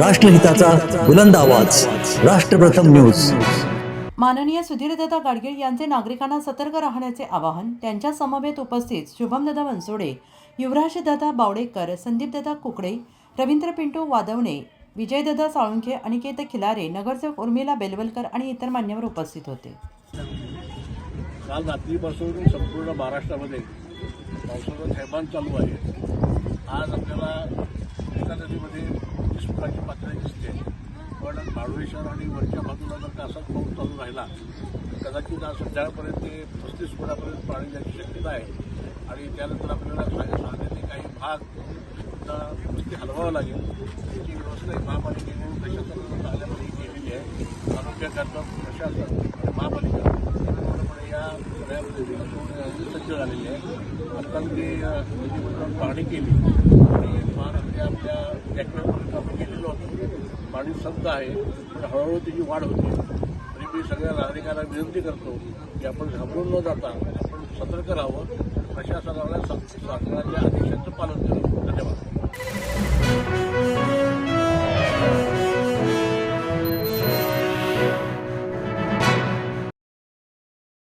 राष्ट्रहिताचा बुलंद आवाज. राष्ट्रप्रथम न्यूज. माननीय सुधीरदादा गाडगीळ यांचे नागरिकांना सतर्क राहण्याचे आवाहन त्यांच्या समवेत उपस्थित शुभमदादा बनसोडे युवराजदादा बावडेकर संदीपदादा कुकडे रवींद्र पिंटू वादवणे विजयदादा साळुंखे अनिकेत खिलारे नगरसेवक उर्मिला बेलवलकर आणि इतर मान्यवर उपस्थित होते. काल रात्रीपासून संपूर्ण महाराष्ट्रामध्ये पावसाचा थैमान चालू आहे. आज आपल्याला एका नदीमध्ये तीस फुटाची पातळी दिसते. पण माळवेश्वर आणि वरच्या बाजूला जर का असाच पाऊस चालू राहिला तर कदाचित आज संध्याकाळपर्यंत ते पस्तीस फुटापर्यंत पाणी जायची शक्यता आहे. आणि त्यानंतर आपल्याला सांग- सांगण्याचे काही भाग सुद्धा नुसते हलवावं लागेल. त्याची व्यवस्था ही महापालिकेने प्रशासनानं आल्यामध्ये केलेली आहे. आरोग्य प्रशासन आणि महापालिका पूर्णपणे या सगळ्यामध्ये सज्ज झालेली आहे. आता ते पाहणी केली. आणि माणूस संत आहे पण हळूहळू त्याची वाढ होते. तरी मी सगळ्या नागरिकांना विनंती करतो की आपण घाबरून न जाता आपण सतर्क राहावं. प्रशासनाला सरकारच्या आदेशाचं पालन